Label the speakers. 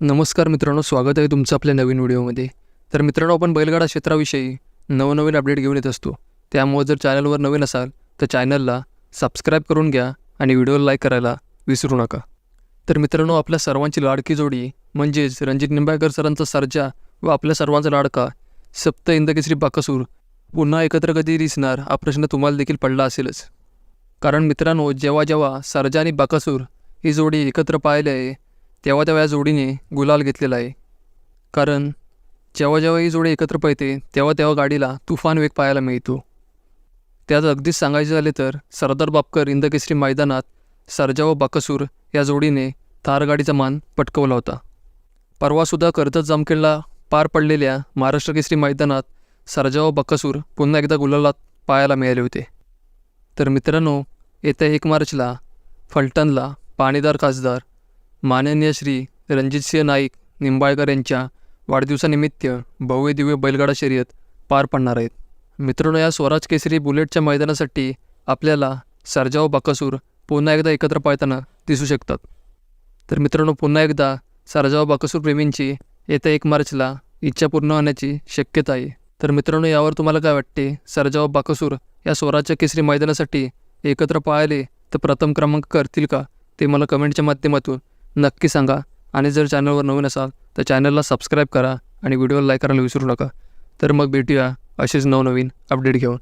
Speaker 1: नमस्कार मित्रांनो स्वागत आहे तुमचं आपल्या नवीन व्हिडिओमध्ये. तर मित्रांनो आपण बैलगाडा क्षेत्राविषयी नवनवीन अपडेट घेऊन येत असतो. त्यामुळे जर चॅनलवर नवीन असाल तर चॅनलला सबस्क्राईब करून घ्या आणि व्हिडिओला लाईक करायला विसरू नका. तर मित्रांनो आपल्या सर्वांची लाडकी जोडी म्हणजेच रणजित निंबाळकर सरांचा सर्जा व आपल्या सर्वांचा लाडका सप्त इंदकेसरी बाकसूर पुन्हा एकत्र कधी दिसणार हा प्रश्न तुम्हाला देखील पडला असेलच. कारण मित्रांनो जेव्हा जेव्हा सर्जा आणि बाकसूर ही जोडी एकत्र पाहिले आहे तेव्हा तेव्हा या जोडीने गुलाल घेतलेला आहे. कारण जेव्हा जेव्हा ही जोडी एकत्र पळते तेव्हा तेव्हा गाडीला तुफान वेग पाहायला मिळतो. त्यात अगदीच सांगायचे झाले तर सरदार बापकर इंदकेसरी मैदानात सरजा व बाकसूर या जोडीने थार गाडीचा मान पटकवला होता. परवासुद्धा कर्जत जामखेडला पार पडलेल्या महाराष्ट्र केसरी मैदानात सरजा व बकसूर पुन्हा एकदा गुलालात पाहायला मिळाले होते. तर मित्रांनो येत्या एक मार्चला फलटणला पाणीदार खासदार माननीय श्री रणजितसिंह नाईक निंबाळकर यांच्या वाढदिवसानिमित्त भव्य दिव्य बैलगाडा शर्यत पार पडणार आहेत. मित्रांनो या स्वराज केसरी बुलेटच्या मैदानासाठी आपल्याला सर्जा व बाकासूर पुन्हा एकदा एकत्र पाळताना दिसू शकतात. तर मित्रांनो पुन्हा एकदा सर्जा व बाकासूर प्रेमींची येत्या एक मार्चला इच्छा पूर्ण होण्याची शक्यता आहे. तर मित्रांनो यावर तुम्हाला काय वाटते? सर्जा व बाकासूर या स्वराज्य केसरी मैदानासाठी एकत्र पाळले तर प्रथम क्रमांक करतील का? ते मला कमेंटच्या माध्यमातून नक्की सांगा. आणि जर चॅनलवर नवीन असाल तर चॅनलला सबस्क्राईब करा आणि व्हिडिओला लाईक करायला विसरू नका. तर मग भेटूया असेच नवनवीन अपडेट घेऊन.